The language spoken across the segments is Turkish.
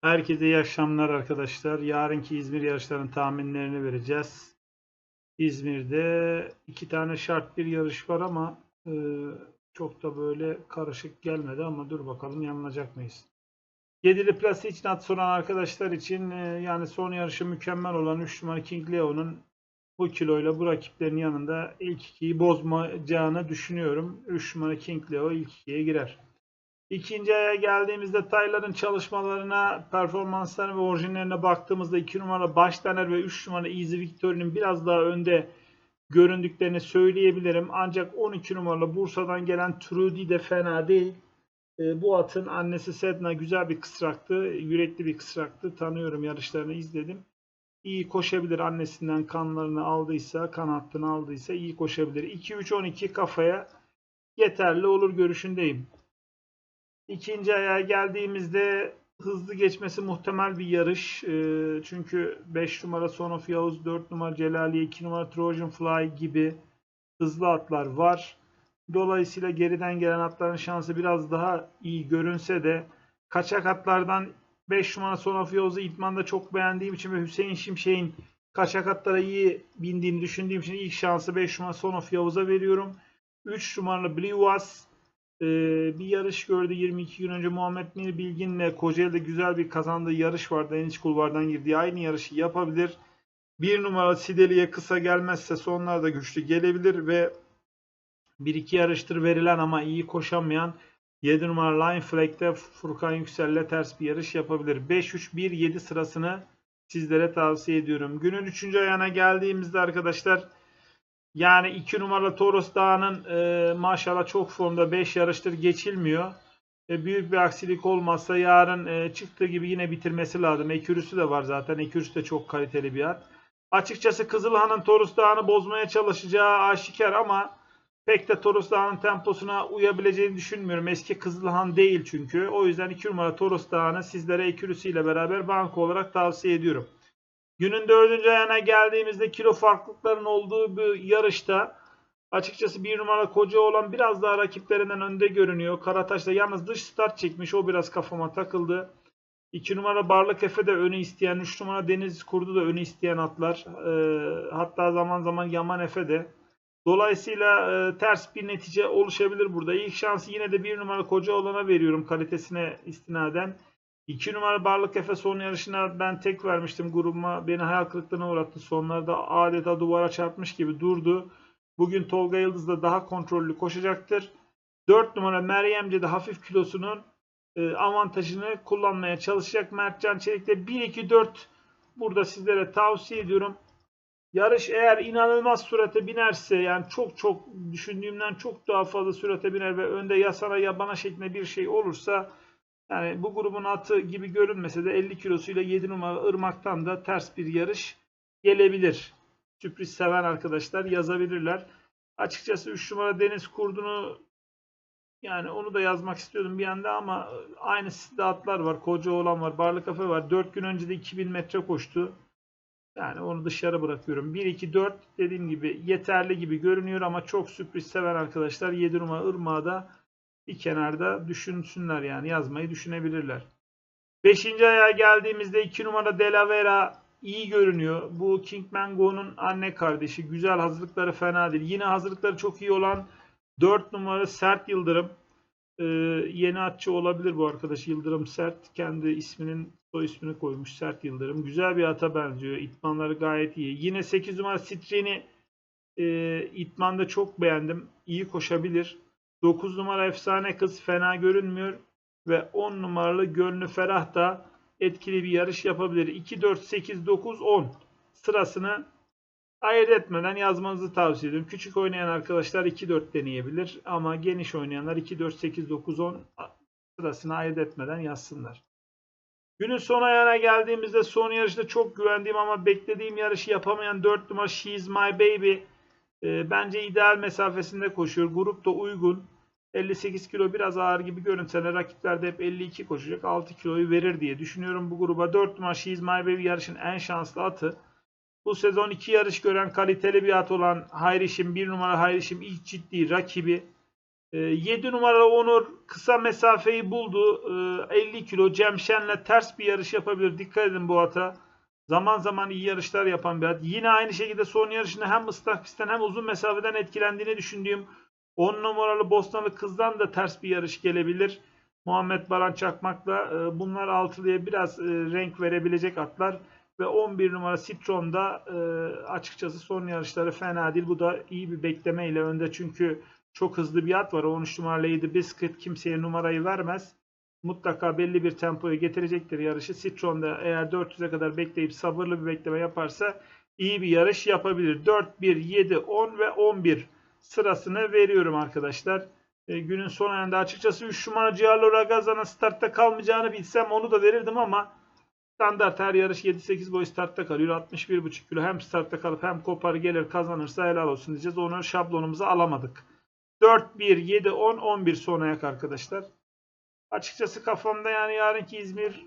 Herkese iyi akşamlar arkadaşlar. Yarınki İzmir yarışlarının tahminlerini vereceğiz. İzmir'de iki tane şart bir yarış var ama e, çok da böyle karışık gelmedi ama dur bakalım yanılacak mıyız? Yedili plase için at soran arkadaşlar için e, yani son yarışı mükemmel olan 3 numara King Leo'nun bu kiloyla bu rakiplerin yanında ilk ikiyi bozmayacağını düşünüyorum. 3 numara King Leo ilk ikiye girer. İkinci aya geldiğimizde Taylar'ın çalışmalarına, performanslarına ve orijinlerine baktığımızda 2 numara Baştaner ve 3 numara Easy Victory'nin biraz daha önde göründüklerini söyleyebilirim. Ancak 12 numaralı Bursa'dan gelen Trudy de fena değil. E, bu atın annesi Sedna güzel bir kısraktı. Yürekli bir kısraktı. Tanıyorum yarışlarını izledim. İyi koşabilir. Annesinden kanlarını aldıysa, kan hattını aldıysa iyi koşabilir. 2-3-12 kafaya yeterli olur görüşündeyim. İkinci aya geldiğimizde hızlı geçmesi muhtemel bir yarış. Ee, çünkü 5 numara Son of Yavuz, 4 numara Celaliye, 2 numara Trojan Fly gibi hızlı atlar var. Dolayısıyla geriden gelen atların şansı biraz daha iyi görünse de kaçak atlardan 5 numara Son of Yavuz'u İtman'da çok beğendiğim için ve Hüseyin Şimşek'in kaçak atlara iyi bindiğini düşündüğüm için ilk şansı 5 numara Son of Yavuz'a veriyorum. 3 numaralı Blue Was ee, bir yarış gördü 22 gün önce Muhammed Mir Bilgin'le Kocaeli'de güzel bir kazandığı yarış vardı. En iç kulvardan girdiği aynı yarışı yapabilir. Bir numara Sideli'ye kısa gelmezse sonlarda güçlü gelebilir ve bir iki yarıştır verilen ama iyi koşamayan 7 numara Line Flag'de Furkan Yüksel'le ters bir yarış yapabilir. 5-3-1-7 sırasını sizlere tavsiye ediyorum. Günün 3. ayağına geldiğimizde arkadaşlar yani 2 numaralı Toros Dağı'nın e, maşallah çok formda 5 yarıştır geçilmiyor. E, büyük bir aksilik olmazsa yarın e, çıktığı gibi yine bitirmesi lazım. Ekürüsü de var zaten. Ekürüsü de çok kaliteli bir at. Açıkçası Kızılhan'ın Toros Dağı'nı bozmaya çalışacağı aşikar ama pek de Toros Dağı'nın temposuna uyabileceğini düşünmüyorum. Eski Kızılhan değil çünkü. O yüzden 2 numara Toros Dağı'nı sizlere ekürüsüyle beraber banko olarak tavsiye ediyorum. Günün dördüncü ayağına geldiğimizde kilo farklılıkların olduğu bir yarışta açıkçası bir numara koca olan biraz daha rakiplerinden önde görünüyor. Karataş da yalnız dış start çekmiş. O biraz kafama takıldı. 2 numara Barlık Efe de önü isteyen, 3 numara Deniz Kurdu da önü isteyen atlar. Ee, hatta zaman zaman Yaman Efe de. Dolayısıyla e, ters bir netice oluşabilir burada. İlk şansı yine de bir numara koca olana veriyorum kalitesine istinaden. 2 numara Barlık Efe son yarışına ben tek vermiştim grubuma. Beni hayal kırıklığına uğrattı. Sonlarda adeta duvara çarpmış gibi durdu. Bugün Tolga Yıldız da daha kontrollü koşacaktır. 4 numara Meryemce de hafif kilosunun e, avantajını kullanmaya çalışacak. Mertcan Çelik de 1-2-4 burada sizlere tavsiye ediyorum. Yarış eğer inanılmaz sürate binerse yani çok çok düşündüğümden çok daha fazla sürate biner ve önde yasana yabana şeklinde bir şey olursa yani bu grubun atı gibi görünmese de 50 kilosuyla 7 numara Irmak'tan da ters bir yarış gelebilir. Sürpriz seven arkadaşlar yazabilirler. Açıkçası 3 numara Deniz Kurdu'nu yani onu da yazmak istiyordum bir anda ama aynı sitede atlar var. Koca olan var. Barlı Kafe var. 4 gün önce de 2000 metre koştu. Yani onu dışarı bırakıyorum. 1-2-4 dediğim gibi yeterli gibi görünüyor ama çok sürpriz seven arkadaşlar 7 numara Irmak'ı da bir kenarda düşünsünler yani yazmayı düşünebilirler. Beşinci ayağa geldiğimizde iki numara Delavera iyi görünüyor. Bu King Mango'nun anne kardeşi. Güzel hazırlıkları fena değil. Yine hazırlıkları çok iyi olan 4 numara Sert Yıldırım. Ee, yeni atçı olabilir bu arkadaş. Yıldırım Sert. Kendi isminin soy ismini koymuş. Sert Yıldırım. Güzel bir ata benziyor. İtmanları gayet iyi. Yine 8 numara Citreni e, İtman'da çok beğendim. İyi koşabilir. 9 numara efsane kız fena görünmüyor. Ve 10 numaralı gönlü ferah da etkili bir yarış yapabilir. 2, 4, 8, 9, 10 sırasını ayırt etmeden yazmanızı tavsiye ediyorum. Küçük oynayan arkadaşlar 2, 4 deneyebilir. Ama geniş oynayanlar 2, 4, 8, 9, 10 sırasını ayırt etmeden yazsınlar. Günün son ayağına geldiğimizde son yarışta çok güvendiğim ama beklediğim yarışı yapamayan 4 numara She's My Baby e, bence ideal mesafesinde koşuyor. Grup da uygun. 58 kilo biraz ağır gibi görünse de rakiplerde hep 52 koşacak. 6 kiloyu verir diye düşünüyorum bu gruba. 4 numara She's My Baby yarışın en şanslı atı. Bu sezon 2 yarış gören kaliteli bir at olan Hayrişim 1 numara Hayrişim ilk ciddi rakibi. 7 numaralı Onur kısa mesafeyi buldu. Ee, 50 kilo Cemşen'le ters bir yarış yapabilir. Dikkat edin bu ata. Zaman zaman iyi yarışlar yapan bir at. Yine aynı şekilde son yarışında hem ıslak pistten hem uzun mesafeden etkilendiğini düşündüğüm 10 numaralı Bostanlı Kız'dan da ters bir yarış gelebilir. Muhammed Baran Çakmak'la e, bunlar altılıya biraz e, renk verebilecek atlar ve 11 numara Citron'da e, açıkçası son yarışları fena değil. Bu da iyi bir beklemeyle önde çünkü çok hızlı bir at var. 13 numaralı Lady Biscuit kimseye numarayı vermez. Mutlaka belli bir tempoya getirecektir yarışı. Citron'da eğer 400'e kadar bekleyip sabırlı bir bekleme yaparsa iyi bir yarış yapabilir. 4, 1, 7, 10 ve 11 sırasını veriyorum arkadaşlar. E, günün son ayında açıkçası 3 numara Giallo Ragaza'nın startta kalmayacağını bilsem onu da verirdim ama standart her yarış 7-8 boy startta kalıyor. 61,5 kilo hem startta kalıp hem kopar gelir kazanırsa helal olsun diyeceğiz. Onu şablonumuza alamadık. 4, 1, 7, 10, 11 son ayak arkadaşlar. Açıkçası kafamda yani yarınki İzmir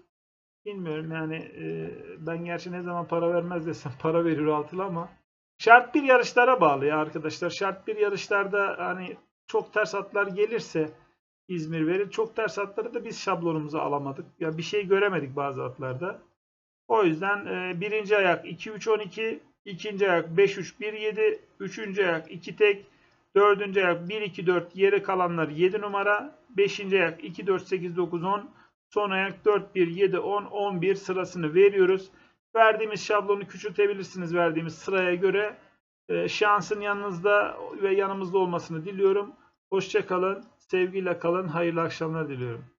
bilmiyorum yani e, ben gerçi ne zaman para vermez desem para veriyor altılı ama şart bir yarışlara bağlı ya arkadaşlar. Şart bir yarışlarda hani çok ters atlar gelirse İzmir verir. Çok ters atları da biz şablonumuza alamadık. Ya bir şey göremedik bazı atlarda. O yüzden e, birinci ayak 2-3-12, ikinci ayak 5-3-1-7, üçüncü ayak 2 tek, dördüncü ayak 1-2-4, yeri kalanlar 7 numara, beşinci ayak 2-4-8-9-10, son ayak 4-1-7-10, 11 sırasını veriyoruz. Verdiğimiz şablonu küçültebilirsiniz verdiğimiz sıraya göre. E, şansın yanınızda ve yanımızda olmasını diliyorum. Hoşça kalın, sevgiyle kalın, hayırlı akşamlar diliyorum.